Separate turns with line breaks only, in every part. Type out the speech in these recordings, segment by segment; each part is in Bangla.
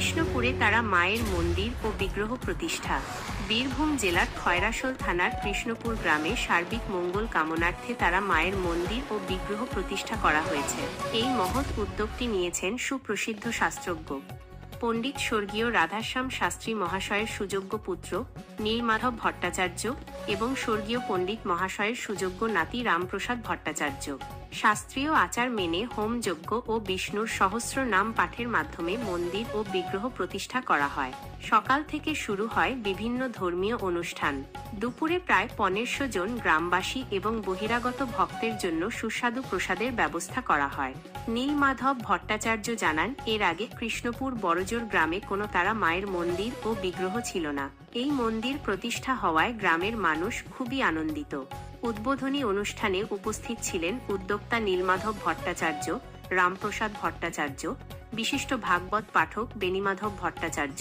কৃষ্ণপুরে তারা মায়ের মন্দির ও বিগ্রহ প্রতিষ্ঠা। বীরভূম জেলার খয়রাসোল থানার কৃষ্ণপুর গ্রামে সার্বিক মঙ্গল কামনার্থে তারা মায়ের মন্দির ও বিগ্রহ প্রতিষ্ঠা করা হয়েছে। এই মহৎ উদ্যোগটি নিয়েছেন সুপ্রসিদ্ধ শাস্ত্রজ্ঞ। পণ্ডিত স্বর্গীয় রাধাশ্যাম শাস্ত্রী মহাশয়ের সুযোগ্য পুত্র, নীলমাধব ভট্টাচার্য এবং স্বর্গীয় পণ্ডিত মহাশয়ের সুযোগ্য নাতি রামপ্রসাদ ভট্টাচার্য। শাস্ত্রীয় আচার মেনে হোমযজ্ঞ ও বিষ্ণুর সহস্র নাম পাঠের মাধ্যমে মন্দির ও বিগ্রহ প্রতিষ্ঠা করা হয়। সকাল থেকে শুরু হয় বিভিন্ন ধর্মীয় অনুষ্ঠান। দুপুরে প্রায় পনেরশো জন গ্রামবাসী এবং বহিরাগত ভক্তের জন্য সুস্বাদু প্রসাদের ব্যবস্থা করা হয়। নীলমাধব ভট্টাচার্য জানান, এর আগে কৃষ্ণপুর বড়জোর গ্রামে কোনো তারা মায়ের মন্দির ও বিগ্রহ ছিল না। এই মন্দির প্রতিষ্ঠা হওয়ায় গ্রামের মানুষ খুবই আনন্দিত। উদ্বোধনী অনুষ্ঠানে উপস্থিত ছিলেন উদ্যোক্তা নীলমাধব ভট্টাচার্য, রামপ্রসাদ ভট্টাচার্য, বিশিষ্ট ভাগবত পাঠক বেনিমাধব ভট্টাচার্য,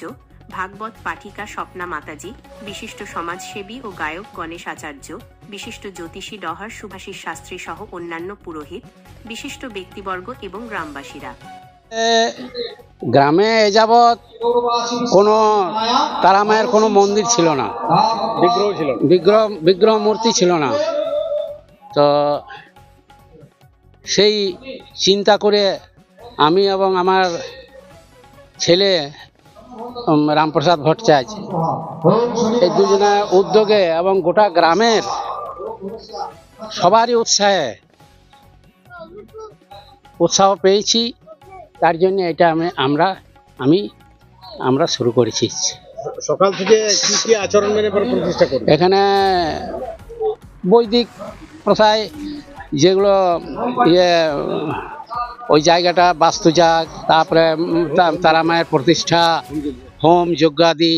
ভাগবত পাঠিকা স্বপ্না মাতাজি, বিশিষ্ট সমাজসেবী ও গায়ক গণেশ আচার্য, বিশিষ্ট জ্যোতিষী ডহার সুভাষিস শাস্ত্রী সহ অন্যান্য পুরোহিত, বিশিষ্ট ব্যক্তিবর্গ এবং গ্রামবাসীরা।
গ্রামে এ যাবৎ কোনো তারা মায়ের কোনো মন্দির ছিল না।
বিগ্রহ ছিল
বিগ্রহ বিগ্রহ মূর্তি ছিল না। তো সেই চিন্তা করে আমি এবং আমার ছেলে রামপ্রসাদ ভট্টাচার্য এই দুজনের উদ্যোগে এবং গোটা গ্রামের সবারই উৎসাহে উৎসাহ পেয়েছি। তার জন্য এটা আমি আমরা আমি আমরা শুরু করেছি।
সকাল থেকে কি কি আচরণ মেনে পরে প্রতিষ্ঠা করবে
এখানে বৈদিক প্রথায় যেগুলো ইয়ে ওই জায়গাটা বাস্তুজাগ তারপরে তারা মায়ের প্রতিষ্ঠা হোম যজ্ঞাদি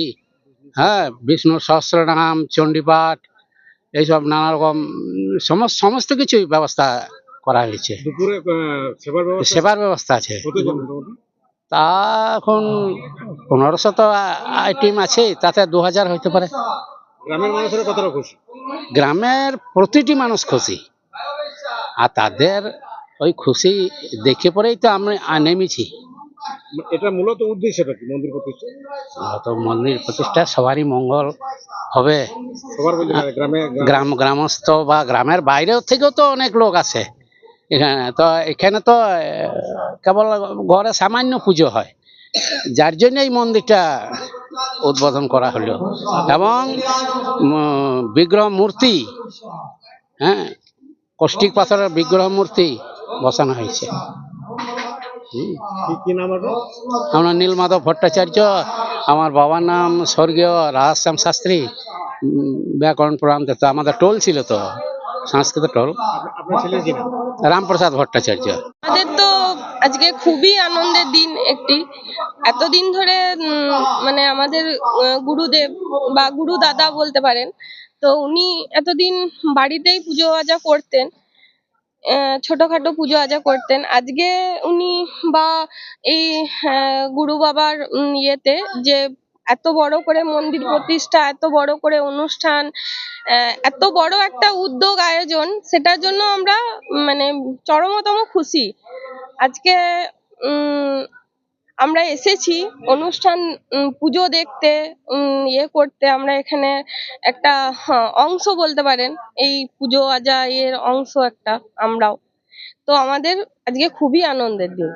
হ্যাঁ বিষ্ণু সহস্রনাম চণ্ডীপাঠ এইসব নানা রকম সমস্ত সমস্ত কিছুই ব্যবস্থা করা হয়েছে।
সেবার ব্যবস্থা
আছে? তা এখন পনেরোশো তো আইটেম আছে তাতে দু হাজার হইতে পারে।
গ্রামের মানুষেরা কতটা খুশি?
গ্রামের প্রতিটি মানুষ খুশি। আর তাদের ওই খুশি দেখে পরেই তো আমি নেমেছি।
এটা মূলত উদ্দেশ্যটা কি মন্দির প্রতিষ্ঠা?
তো মন্দির প্রতিষ্ঠা সবারই মঙ্গল হবে।
গ্রাম- গ্রাম
গ্রামস্থ বা গ্রামের বাইরেও থেকেও তো অনেক লোক আছে। এখানে তো এখানে তো কেবল ঘরে সামান্য পুজো হয়। যার জন্য এই মন্দিরটা উদ্বোধন করা হলো। এবং বিগ্রহ মূর্তি হ্যাঁ কষ্টিক পাথরের বিগ্রহ মূর্তি বসানো হয়েছে। আমার নীলমাধব ভট্টাচার্য আমার বাবার নাম স্বর্গীয় রাজশ্যাম শাস্ত্রী ব্যাকরণ পুরাণ তো আমাদের টোল ছিল তো সংস্কৃত টোল। রামপ্রসাদ ভট্টাচার্য।
আমাদের তো আজকে খুবই আনন্দের দিন একটি। এতদিন ধরে মানে আমাদের গুরুদেব বা গুরু দাদা বলতে পারেন, তো উনি এতদিন বাড়িতেই পুজো আজা করতেন ছোটখাটো পুজো আজা করতেন। আজকে উনি বা এই গুরু বাবার ইয়েতে যে এত বড় করে মন্দির প্রতিষ্ঠা এত বড় করে অনুষ্ঠান আহ, এত বড় একটা উদ্যোগ আয়োজন সেটার জন্য আমরা মানে চরমতম খুশি। আজকে উম, আমরা এসেছি অনুষ্ঠান পুজো দেখতে ইয়ে করতে আমরা এখানে একটা হ্যাঁ, অংশ বলতে পারেন এই পুজো আজা এর অংশ একটা আমরাও। তো আমাদের আজকে খুবই আনন্দের দিন।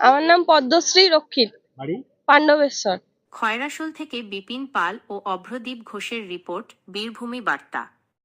আমার নাম পদ্মশ্রী রক্ষিত। পাণ্ডবেশ্বর
খয়রাসোল থেকে বিপিন পাল ও অভ্রদীপ ঘোষের রিপোর্ট বীরভূমি বার্তা।